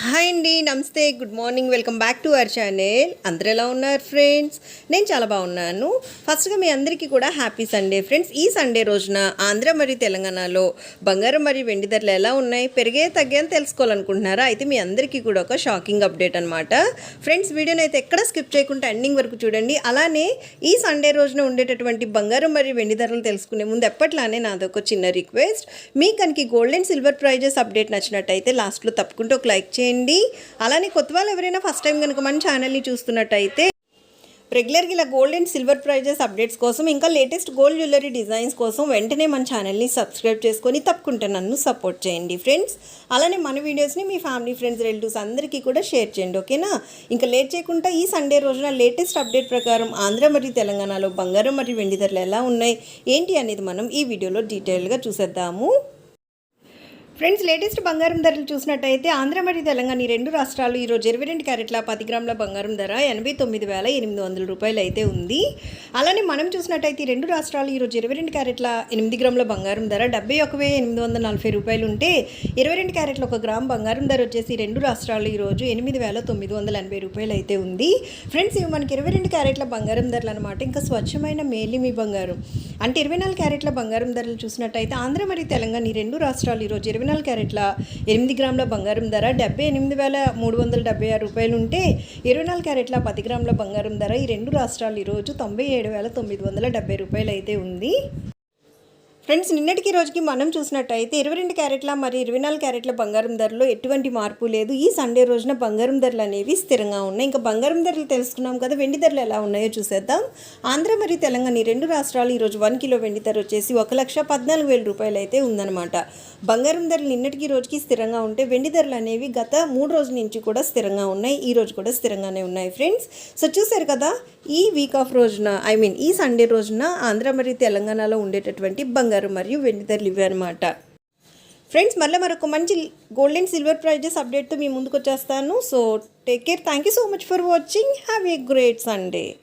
Hi అండి నమస్తే good morning welcome back to our channel. అందరు ఎలా ఉన్నారు ఫ్రెండ్స్? నేను చాలా బాగున్నాను. ఫస్ట్గా మీ అందరికీ కూడా హ్యాపీ సండే ఫ్రెండ్స్. ఈ సండే రోజున ఆంధ్ర మరియు తెలంగాణలో బంగారం మరియు వెండి ధరలు ఎలా ఉన్నాయి పెరిగే తగ్గే అని తెలుసుకోవాలనుకుంటున్నారా? అయితే మీ అందరికీ కూడా ఒక షాకింగ్ అప్డేట్ అనమాట ఫ్రెండ్స్ వీడియోని అయితే ఎక్కడ స్కిప్ చేయకుండా ఎండింగ్ వరకు చూడండి. అలానే ఈ సండే రోజున ఉండేటటువంటి బంగారం మరియు వెండి ధరలు తెలుసుకునే ముందు ఎప్పట్లానే నాదొక చిన్న రిక్వెస్ట్. మీ కనుక gold and silver prizes update నచ్చినట్టయితే లాస్ట్లో తప్పకుండా ఒక లైక్ చేయండి. అలానే కొత్త వాళ్ళు ఎవరైనా ఫస్ట్ టైం కనుక మన ఛానల్ని చూస్తున్నట్టయితే రెగ్యులర్గా ఇలా gold and silver prizes updates కోసం ఇంకా లేటెస్ట్ గోల్డ్ జ్యువెలరీ డిజైన్స్ కోసం వెంటనే మన ఛానల్ని సబ్స్క్రైబ్ చేసుకొని తప్పకుండా నన్ను సపోర్ట్ చేయండి ఫ్రెండ్స్ అలానే మన వీడియోస్ని మీ ఫ్యామిలీ ఫ్రెండ్స్ రిలేటివ్స్ అందరికీ కూడా షేర్ చేయండి ఓకేనా ఇంకా లేట్ చేయకుండా ఈ సండే రోజున లేటెస్ట్ అప్డేట్ ప్రకారం ఆంధ్ర మరియు తెలంగాణలో బంగారం మరియు వెండి ధరలు ఎలా ఉన్నాయి ఏంటి అనేది మనం ఈ వీడియోలో డీటెయిల్గా చూసేద్దాము. ఫ్రెండ్స్ లేటెస్ట్ బంగారం ధరలు చూసినట్టయితే ఆంధ్ర మరియు తెలంగాణ ఈ రెండు రాష్ట్రాలు ఈరోజు ఇరవై రెండు క్యారెట్ల పది గ్రాముల బంగారం ధర ఎనభై తొమ్మిది వేల ఎనిమిది వందల రూపాయలు అయితే ఉంది. అలానే మనం చూసినట్టయితే ఈ రెండు రాష్ట్రాలు ఈరోజు ఇరవై రెండు క్యారెట్ల ఎనిమిది గ్రాముల బంగారం ధర డెబ్బై ఒక వెయ్యి ఎనిమిది వందల నలభై రూపాయలు ఉంటే ఇరవై రెండు క్యారెట్ల ఒక గ్రామ్ బంగారం ధర వచ్చేసి రెండు రాష్ట్రాలు ఈరోజు ఎనిమిది వేల తొమ్మిది వందల ఎనభై రూపాయలు అయితే ఉంది. ఫ్రెండ్స్ ఇవి మనకి ఇరవై రెండు క్యారెట్ల బంగారం ధరలు అనమాట ఇంకా స్వచ్ఛమైన మేలిమి బంగారం. అంటే ఇరవై నాలుగు క్యారెట్ల బంగారం ధరలు చూసినట్టయితే ఆంధ్ర మరియు తెలంగాణ ఈ రెండు రాష్ట్రాలు ఈరోజు ఇరవై నాలుగు క్యారెట్ల ఎనిమిది గ్రాముల బంగారం ధర డెబ్బై ఎనిమిది వేల మూడు వందల డెబ్బై ఆరు రూపాయలు ఉంటే ఇరవై నాలుగు క్యారెట్ల పది గ్రాముల బంగారం ధర ఈ రెండు రాష్ట్రాలు ఈరోజు తొంభై ఏడు వేల తొమ్మిది వందల డెబ్బై రూపాయలు అయితే ఉంది. ఫ్రెండ్స్ నిన్నటికి రోజుకి మనం చూసినట్టయితే ఇరవై రెండు క్యారెట్ల మరియు ఇరవై నాలుగు క్యారెట్ల బంగారం ధరలో ఎటువంటి మార్పు లేదు. ఈ సండే రోజున బంగారం ధరలు అనేవి స్థిరంగా ఉన్నాయి. ఇంకా బంగారం ధరలు తెలుసుకున్నాం కదా వెండి ధరలు ఎలా ఉన్నాయో చూసేద్దాం. ఆంధ్ర మరియు తెలంగాణ ఈ రెండు రాష్ట్రాలు ఈరోజు వన్ కిలో వెండి ధర వచ్చేసి ఒక లక్ష పద్నాలుగు వేల రూపాయలు అయితే ఉందన్నమాట. బంగారం ధరలు నిన్నటికి రోజుకి స్థిరంగా ఉంటే వెండి ధరలు అనేవి గత మూడు రోజుల నుంచి కూడా స్థిరంగా ఉన్నాయి. ఈ రోజు కూడా స్థిరంగానే ఉన్నాయి ఫ్రెండ్స్. సో చూసారు కదా ఈ వీక్ ఆఫ్ రోజున ఐ మీన్ ఈ సండే రోజున ఆంధ్ర మరియు తెలంగాణలో ఉండేటటువంటి బంగారం మరియు వెండి ధరలు అనమాట ఫ్రెండ్స్ మళ్ళీ మరొక మంచి గోల్డ్ అండ్ సిల్వర్ ప్రైజెస్ అప్డేట్తో మీ ముందుకు వచ్చేస్తాను. So take care thank you so much for watching have a great Sunday